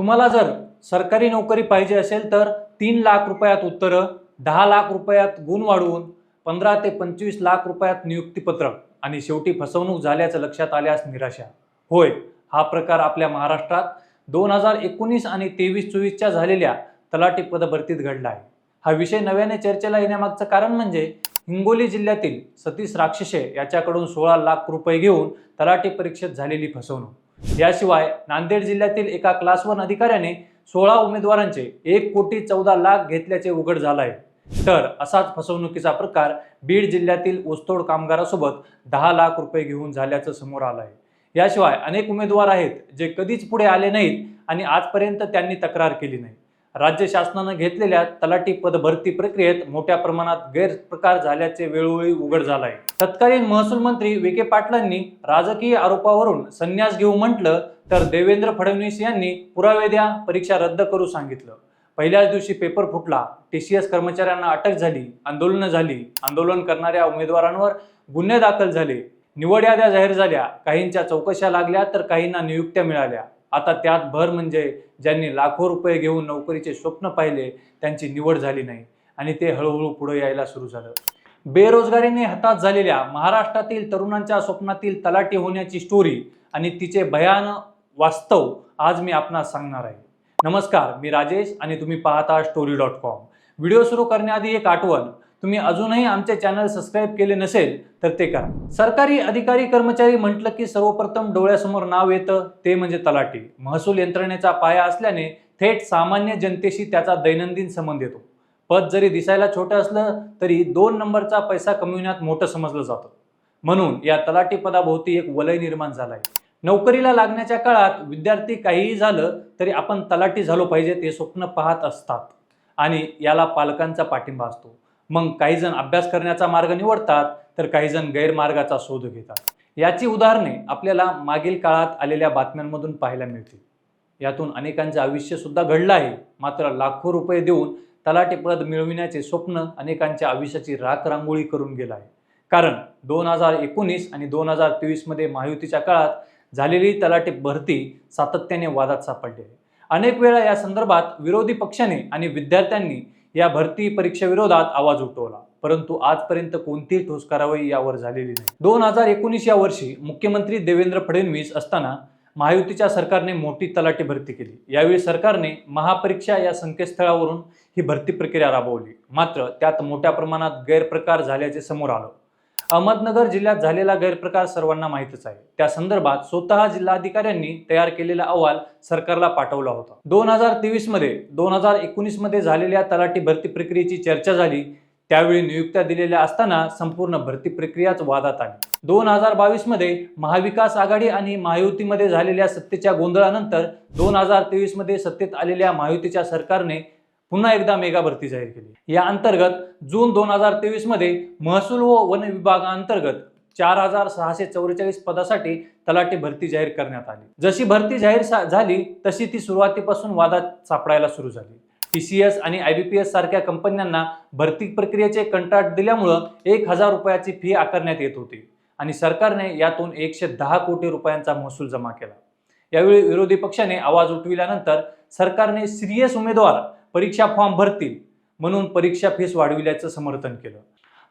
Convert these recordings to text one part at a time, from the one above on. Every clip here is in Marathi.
तुम्हाला जर सरकारी नोकरी पाहिजे असेल तर तीन लाख रुपयात उत्तरं दहा लाख रुपयात गुण वाढवून पंधरा ते पंचवीस लाख रुपयात नियुक्तीपत्र आणि शेवटी फसवणूक झाल्याचं लक्षात आल्यास निराशा. होय हा प्रकार आपल्या महाराष्ट्रात दोन हजार एकोणीस आणि तेवीस चोवीसच्या झालेल्या तलाठी पदभरतीत घडला आहे हा विषय नव्याने चर्चेला येण्यामागचं कारण म्हणजे हिंगोली जिल्ह्यातील सतीश राक्षसे याच्याकडून सोळा लाख रुपये घेऊन तलाठी परीक्षेत झालेली फसवणूक. याशिवाय नांदेड जिल्ह्यातील एका क्लास वन अधिकाऱ्याने सोळा उमेदवारांचे एक कोटी चौदा लाख घेतल्याचे उघड झालं आहे तर असाच फसवणुकीचा प्रकार बीड जिल्ह्यातील ऊसतोड कामगारासोबत दहा लाख रुपये घेऊन झाल्याचं समोर आलं आहे याशिवाय अनेक उमेदवार आहेत जे कधीच पुढे आले नाहीत आणि आजपर्यंत त्यांनी तक्रार केली नाही. राज्य शासनानं घेतलेल्या तलाठी पद भरती प्रक्रियेत मोठ्या प्रमाणात गैरप्रकार झाल्याचे वेळोवेळी उघड झालं आहे तत्कालीन महसूल मंत्री विखे पाटलांनी राजकीय आरोपावरून संन्यास घेऊ म्हटलं तर देवेंद्र फडणवीस यांनी पुरावे द्या परीक्षा रद्द करू सांगितलं. पहिल्याच दिवशी पेपर फुटला. टी सी एस कर्मचाऱ्यांना अटक झाली आंदोलनं झाली. आंदोलन करणाऱ्या उमेदवारांवर गुन्हे दाखल झाले. निवड याद्या जाहीर झाल्या. काहींच्या चौकशा लागल्या तर काहींना नियुक्त्या मिळाल्या. आता त्यात भर म्हणजे ज्यांनी लाखो रुपये घेऊन नोकरीचे स्वप्न पाहिले त्यांची निवड झाली नाही. आणि ते हळूहळू पुढे यायला सुरू झालं. बेरोजगारीने हताश झालेल्या महाराष्ट्रातील तरुणांच्या स्वप्नातील तलाठी होण्याची स्टोरी आणि तिचे भयानक वास्तव आज मी आपणास सांगणार आहे. नमस्कार मी राजेश आणि तुम्ही पाहता स्टोरी डॉट कॉम व्हिडिओ सुरू करण्याआधी एक आठवण. तुम्ही अजूनही आमचे चॅनल सबस्क्राईब केले नसेल तर ते करा. सरकारी अधिकारी कर्मचारी म्हटलं की सर्वप्रथम डोळ्यासमोर नाव येतं ते म्हणजे तलाठी. महसूल यंत्रणेचा पाया असल्याने थेट सामान्य जनतेशी त्याचा दैनंदिन संबंध येतो. पद जरी दिसायला छोटं असलं तरी दोन नंबरचा पैसा कमविण्यात मोठं समजलं जातं. म्हणून या तलाठी पदाभोवती एक वलय निर्माण झाला आहे नोकरीला लागण्याच्या काळात विद्यार्थी काहीही झालं तरी आपण तलाठी झालो पाहिजे ते स्वप्न पाहत असतात. आणि याला पालकांचा पाठिंबा असतो. मग काही जण अभ्यास करण्याचा मार्ग निवडतात तर काही जण गैरमार्गाचा शोध घेतात. याची उदाहरणे आपल्याला मागील काळात आलेल्या बातम्यांमधून पाहायला मिळतील. यातून अनेकांचे आयुष्य सुद्धा घडलं आहे. मात्र लाखो रुपये देऊन तलाठी पद मिळविण्याचे स्वप्न अनेकांच्या आयुष्याची राख रांगोळी करून गेलं आहे. कारण दोन हजार एकोणीस आणि दोन हजार तेवीसमध्ये महायुतीच्या काळात झालेली तलाटे भरती सातत्याने वादात सापडली आहे. अनेक वेळा या संदर्भात विरोधी पक्षाने आणि विद्यार्थ्यांनी या भरती परीक्षेविरोधात आवाज उठवला. परंतु आजपर्यंत कोणतीही ठोस कारवाई यावर झालेली नाही. दोन हजार एकोणीस या वर्षी मुख्यमंत्री देवेंद्र फडणवीस असताना महायुतीच्या सरकारने मोठी तलाठी भरती केली. यावेळी सरकारने महापरीक्षा या संकेतस्थळावरून ही भरती प्रक्रिया राबवली. मात्र त्यात मोठ्या प्रमाणात गैरप्रकार झाल्याचे समोर आलं. अहमदनगर जिल्ह्यात झालेला गैरप्रकार सर्वांना माहीतच आहे. त्या संदर्भात स्वतः जिल्हाधिकाऱ्यांनी तयार केलेला अहवाल सरकारला पाठवला होता. दोन हजार तेवीसमध्ये दोन हजार एकोणीसमध्ये झालेल्या तलाठी भरती प्रक्रियेची चर्चा झाली. त्यावेळी नियुक्त्या दिलेल्या असताना संपूर्ण भरती प्रक्रियाच वादात आली. दोन हजार बावीसमध्ये महाविकास आघाडी आणि महायुतीमध्ये झालेल्या सत्तेच्या गोंधळानंतर दोन हजार तेवीसमध्ये सत्तेत आलेल्या महायुतीच्या सरकारने पुन्हा एकदा मेगा भरती जाहीर केली. या अंतर्गत जून दोन हजार तेवीसमध्ये महसूल व वन विभागाअंतर्गत चार हजार सहाशे चौवेचाळीस पदासाठी तलाठी भरती जाहीर करण्यात आली. जशी भरती जाहीर झाली तशी ती सुरुवातीपासून वादात सापडायला सुरू झाली. टी सी एस आणि आय बी पी एस सारख्या कंपन्यांना भरती प्रक्रियेचे कंत्राट दिल्यामुळं एक हजार रुपयाची फी आकारण्यात येत होती आणि सरकारने यातून एकशे दहा कोटी रुपयांचा महसूल जमा केला. यावेळी विरोधी पक्षाने आवाज उठविल्यानंतर सरकारने सिरियस उमेदवार परीक्षा फॉर्म भरतील म्हणून परीक्षा फीस वाढविल्याचं समर्थन केलं.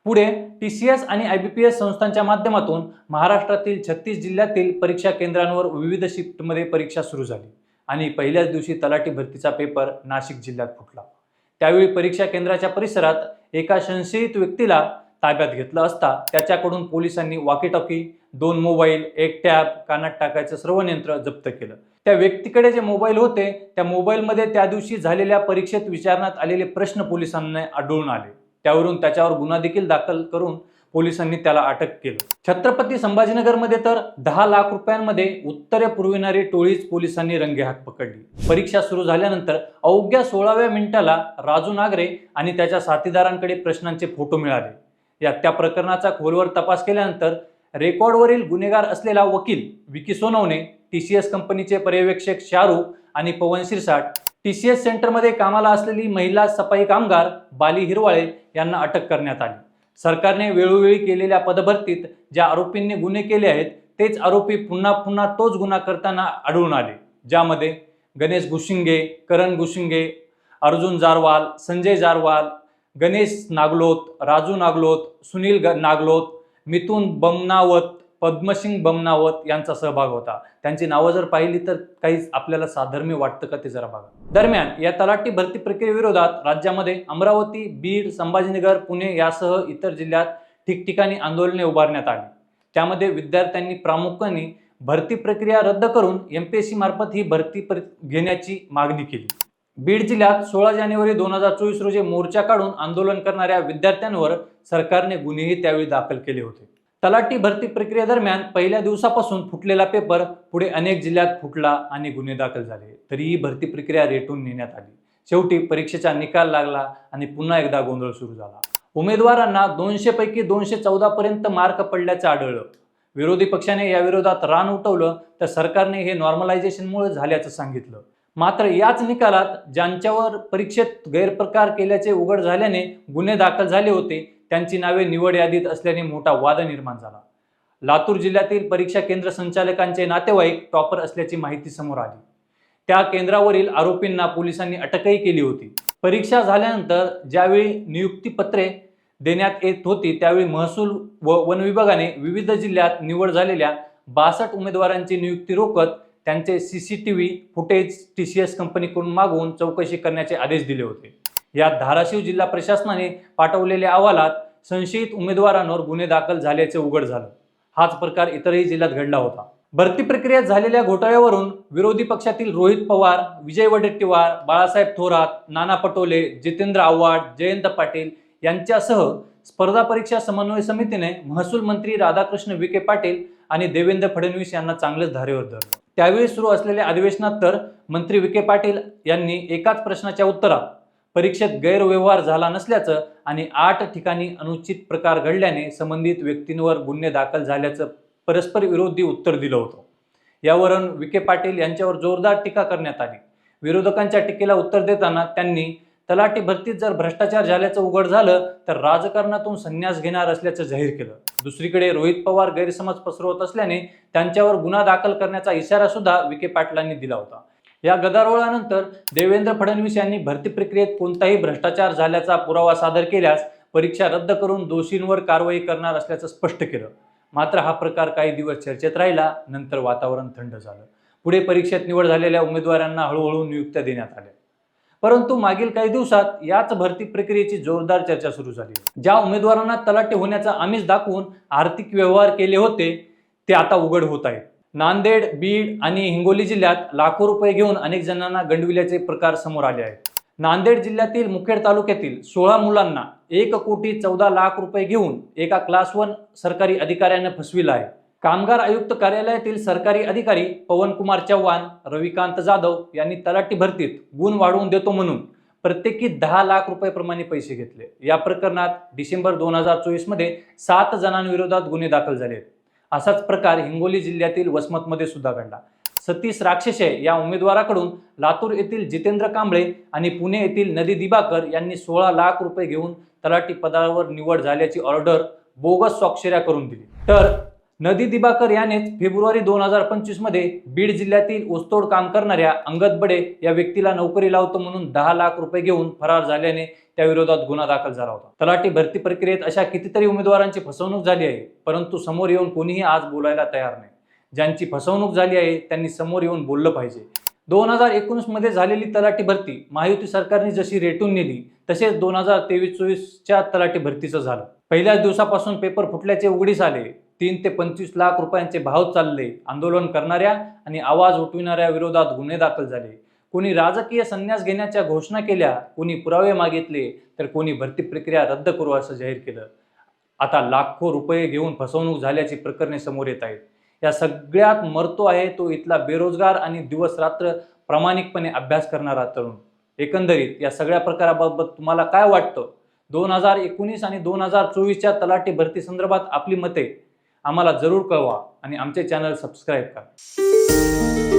पुढे टी सी एस आणि आय बी पी एस संस्थांच्या माध्यमातून महाराष्ट्रातील छत्तीस जिल्ह्यातील परीक्षा केंद्रांवर विविध शिफ्टमध्ये परीक्षा सुरू झाली आणि पहिल्याच दिवशी तलाठी भरतीचा पेपर नाशिक जिल्ह्यात फुटला. त्यावेळी परीक्षा केंद्राच्या परिसरात एका संशयित व्यक्तीला ताब्यात घेतलं असता त्याच्याकडून पोलिसांनी वाकीटॉकी दोन मोबाईल एक टॅब कानात टाकायचं सर्व यंत्र जप्त केलं. त्या व्यक्तीकडे जे मोबाईल होते त्या मोबाईलमध्ये त्या दिवशी झालेल्या परीक्षेत विचारण्यात आलेले प्रश्न पोलिसांना आढळून आले. त्यावरून त्याच्यावर गुन्हा देखील दाखल करून पोलिसांनी त्याला अटक केलं. छत्रपती संभाजीनगरमध्ये तर दहा लाख रुपयांमध्ये उत्तरे पुरविणारी टोळीच पोलिसांनी रंगेहात पकडली. परीक्षा सुरू झाल्यानंतर अवघ्या सोळाव्या मिनिटाला राजू नागरे आणि त्याच्या साथीदारांकडे प्रश्नांचे फोटो मिळाले. या त्या प्रकरणाचा खोलवर तपास केल्यानंतर रेकॉर्डवरील गुन्हेगार असलेला वकील Vicky Sonawane T C S कंपनीचे पर्यवेक्षक शाहरुख आणि Pawan Shirsat. T C S सेंटरमध्ये कामाला असलेली महिला सफाई कामगार बाली हिरवाळे यांना अटक करण्यात आली. सरकारने वेळोवेळी केलेल्या पदभरतीत ज्या आरोपींनी गुन्हे केले आहेत तेच आरोपी पुन्हा पुन्हा तोच गुन्हा करताना आढळून आले. ज्यामध्ये गणेश गुशिंगे करण गुशिंगे अर्जुन जारवाल संजय जारवाल गणेश नागलोत राजू नागलोत सुनील ग नागलोत मिथुन बमनावत पद्मसिंग बमनावत यांचा सहभाग होता. त्यांची नावं जर पाहिली तर काहीच आपल्याला साधर्म्य वाटतं का ते जरा बघा. दरम्यान या तलाठी भरती प्रक्रियेविरोधात राज्यामध्ये अमरावती बीड संभाजीनगर पुणे यासह इतर जिल्ह्यात ठिकठिकाणी आंदोलने उभारण्यात आली. त्यामध्ये विद्यार्थ्यांनी प्रामुख्याने भरती प्रक्रिया रद्द करून एमपीएससी मार्फत ही भरती घेण्याची मागणी केली. बीड जिल्ह्यात सोळा जानेवारी दोन हजार चोवीस रोजी मोर्चा काढून आंदोलन करणाऱ्या विद्यार्थ्यांवर सरकारने गुन्हेही त्यावेळी दाखल केले होते. तलाठी भरती प्रक्रियेदरम्यान पहिल्या दिवसापासून फुटलेला पेपर पुढे अनेक जिल्ह्यात फुटला आणि गुन्हे दाखल झाले. तरीही भरती प्रक्रिया रेटून नेण्यात आली. शेवटी परीक्षेचा निकाल लागला आणि पुन्हा एकदा गोंधळ सुरू झाला. उमेदवारांना दोनशे पैकी दोनशे चौदा पर्यंत मार्क पडल्याचं आढळलं. विरोधी पक्षाने या विरोधात रान उठवलं तर सरकारने हे नॉर्मलायझेशनमुळे झाल्याचं सांगितलं. मात्र याच निकालात ज्यांच्यावर परीक्षेत गैरप्रकार केल्याचे उघड झाल्याने गुन्हे दाखल झाले होते त्यांची नावे निवड यादीत असल्याने मोठा वाद निर्माण झाला. लातूर जिल्ह्यातील परीक्षा केंद्र संचालकांचे नातेवाईक टॉपर असल्याची माहिती समोर आली. त्या केंद्रावरील आरोपींना पोलिसांनी अटकही केली होती. परीक्षा झाल्यानंतर ज्यावेळी नियुक्तीपत्रे देण्यात येत होती त्यावेळी महसूल व वन विभागाने विविध जिल्ह्यात निवड झालेल्या बासष्ट उमेदवारांची नियुक्ती रोखत त्यांचे CCTV footage T C S कंपनीकडून मागवून चौकशी करण्याचे आदेश दिले होते. यात धाराशिव जिल्हा प्रशासनाने पाठवलेल्या अहवालात संशयित उमेदवारांवर गुन्हे दाखल झाल्याचे उघड झालं. हाच प्रकार इतरही जिल्ह्यात घडला होता. भरती प्रक्रियेत झालेल्या घोटाळ्यावरून विरोधी पक्षातील रोहित पवार विजय वडेट्टीवार बाळासाहेब थोरात नाना पटोले जितेंद्र आव्हाड जयंत पाटील यांच्यासह स्पर्धा परीक्षा समन्वय समितीने महसूल मंत्री राधाकृष्ण विखे पाटील आणि देवेंद्र फडणवीस यांना चांगलेच धारेवर धरलं. त्यावेळी सुरू असलेल्या अधिवेशनात तर मंत्री विखे पाटील यांनी एकाच प्रश्नाच्या उत्तरात परीक्षेत गैरव्यवहार झाला नसल्याचं आणि आठ ठिकाणी अनुचित प्रकार घडल्याने संबंधित व्यक्तींवर गुन्हे दाखल झाल्याचं परस्पर विरोधी उत्तर दिलं होतं. यावरून विखे पाटील यांच्यावर जोरदार टीका करण्यात आली. विरोधकांच्या टीकेला उत्तर देताना त्यांनी तलाठी भरतीत जर भ्रष्टाचार झाल्याचं उघड झालं तर राजकारणातून संन्यास घेणार असल्याचं जाहीर केलं. दुसरीकडे रोहित पवार गैरसमज पसरवत असल्याने त्यांच्यावर गुन्हा दाखल करण्याचा इशारा सुद्धा विखे पाटलांनी दिला होता. या गदारोळानंतर देवेंद्र फडणवीस यांनी भरती प्रक्रियेत कोणताही भ्रष्टाचार झाल्याचा पुरावा सादर केल्यास परीक्षा रद्द करून दोषींवर कारवाई करणार असल्याचं स्पष्ट केलं. मात्र हा प्रकार काही दिवस चर्चेत राहिला नंतर वातावरण थंड झालं. पुढे परीक्षेत निवड झालेल्या उमेदवारांना हळूहळू नियुक्त्या देण्यात आल्या. परंतु मागील काही दिवसात याच भरती प्रक्रियेची जोरदार चर्चा सुरू झाली. ज्या उमेदवारांना तलाटे होण्याचा आमिष दाखवून आर्थिक व्यवहार केले होते ते आता उघड होत आहेत. नांदेड बीड आणि हिंगोली जिल्ह्यात लाखो रुपये घेऊन अनेक जणांना गंडविल्याचे प्रकार समोर आले आहेत. नांदेड जिल्ह्यातील मुखेड तालुक्यातील सोळा मुलांना एक कोटी चौदा लाख रुपये घेऊन एका क्लास वन सरकारी अधिकाऱ्यानं फसविलं आहे. कामगार आयुक्त कार्यालयातील सरकारी अधिकारी पवन कुमार चव्हाण रविकांत जाधव यांनी तलाठी भरतीत गुण वाढवून देतो म्हणून प्रत्येकी दहा लाख रुपये प्रमाणे पैसे घेतले. या प्रकरणात डिसेंबर दोन हजार चोवीसमध्ये सात जणांविरोधात गुन्हे दाखल झाले आहेत. असाच प्रकार हिंगोली जिल्ह्यातील वसमतमध्ये सुद्धा घडला. सतीश राक्षसे या उमेदवाराकडून लातूर येथील जितेंद्र कांबळे आणि पुणे येथील नदी दिबाकर यांनी सोळा लाख रुपये घेऊन तलाठी पदावर निवड झाल्याची ऑर्डर बोगस स्वाक्षऱ्या करून दिली. तर नदी दिबाकर यानेच फेब्रुवारी दोन हजार पंचवीसमध्ये बीड जिल्ह्यातील ऊसतोड काम करणाऱ्या अंगद बडे या व्यक्तीला नोकरी लावतो म्हणून दहा लाख रुपये घेऊन फरार झाल्याने त्या विरोधात गुन्हा दाखल झाला होता. तलाठी भरती प्रक्रियेत अशा कितीतरी उमेदवारांची फसवणूक झाली आहे परंतु समोर येऊन कोणीही आज बोलायला तयार नाही. ज्यांची फसवणूक झाली आहे त्यांनी समोर येऊन बोललं पाहिजे. दोन हजार एकोणीसमध्ये झालेली तलाठी भरती महायुती सरकारने जशी रेटून नेली तसेच दोन हजार तेवीस चोवीसच्या तलाठी भरतीचं झालं. पहिल्याच दिवसापासून पेपर फुटल्याचे उघडीस आले तीन ते पंचवीस लाख रुपयांचे भाव चालले आंदोलन करणाऱ्या आणि आवाज उठविणाऱ्या विरोधात गुन्हे दाखल झाले. कोणी राजकीय संन्यास घेण्याच्या घोषणा केल्या कोणी पुरावे मागितले तर कोणी भरती प्रक्रिया रद्द करू असं जाहीर केलं. आता लाखो रुपये घेऊन फसवणूक झाल्याची प्रकरणे समोर येत आहेत. या सगळ्यात मरतो आहे तो इथला बेरोजगार आणि दिवस रात्र प्रामाणिकपणे अभ्यास करणारा तरुण. एकंदरीत या सगळ्या प्रकाराबाबत तुम्हाला काय वाटतं? दोन हजार एकोणीस आणि दोन हजार चोवीसच्या तलाठी भरती संदर्भात आपली मते आम्हाला जरूर कळवा आणि आमचे चॅनल सबस्क्राईब करा.